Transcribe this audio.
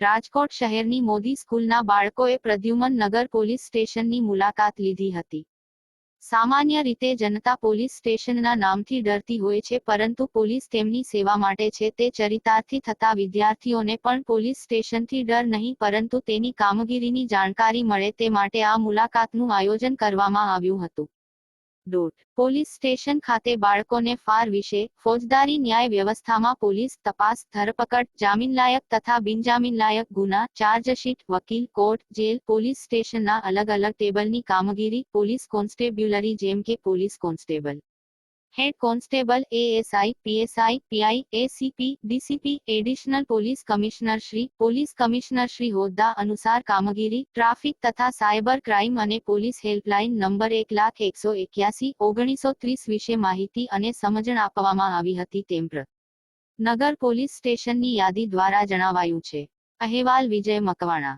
રાજકોટ શહેરની મોદી સ્કૂલના બાળકોએ પ્રદ્યુમન નગર પોલીસ સ્ટેશનની મુલાકાત લીધી હતી. સામાન્ય રીતે જનતા પોલીસ સ્ટેશનના નામથી ડરતી હોય છે, પરંતુ પોલીસ તેમની સેવા માટે છે. તે ચરિતાર્થી થતા વિદ્યાર્થીઓને પણ પોલીસ સ્ટેશનથી ડર નહીં, પરંતુ તેની કામગીરીની જાણકારી મળે તે માટે આ મુલાકાતનું આયોજન કરવામાં આવ્યું હતું. ડોટ પોલીસ સ્ટેશન ખાતે બાળકોને ફાર વિશે ફોજદારી ન્યાય વ્યવસ્થામાં પોલીસ તપાસ, ધરપકડ, જામીનલાયક તથા બિનજામીનલાયક ગુના, ચાર્જશીટ, વકીલ, કોર્ટ, જેલ, પોલીસ સ્ટેશનના અલગ અલગ ટેબલની કામગીરી, પોલીસ કોન્સ્ટેબ્યુલરી જેમ કે police constable. Head constable ASI PSI PI ACP DCP additional police commissioner Shri police commissioner Shri હોદ્દા અનુસાર કામગીરી ટ્રાફિક તથા સાયબર ક્રાઇમ અને પોલીસ હેલ્પલાઇન નંબર એક લાખ એકસો એક્યાસી ઓગણીસો ત્રીસ વિશે માહિતી અને સમજણ આપવામાં આવી હતી તેમ પ્ર. નગર પોલીસ સ્ટેશનની યાદી દ્વારા જણાવાયું છે અહેવાલ વિજય મકવાણા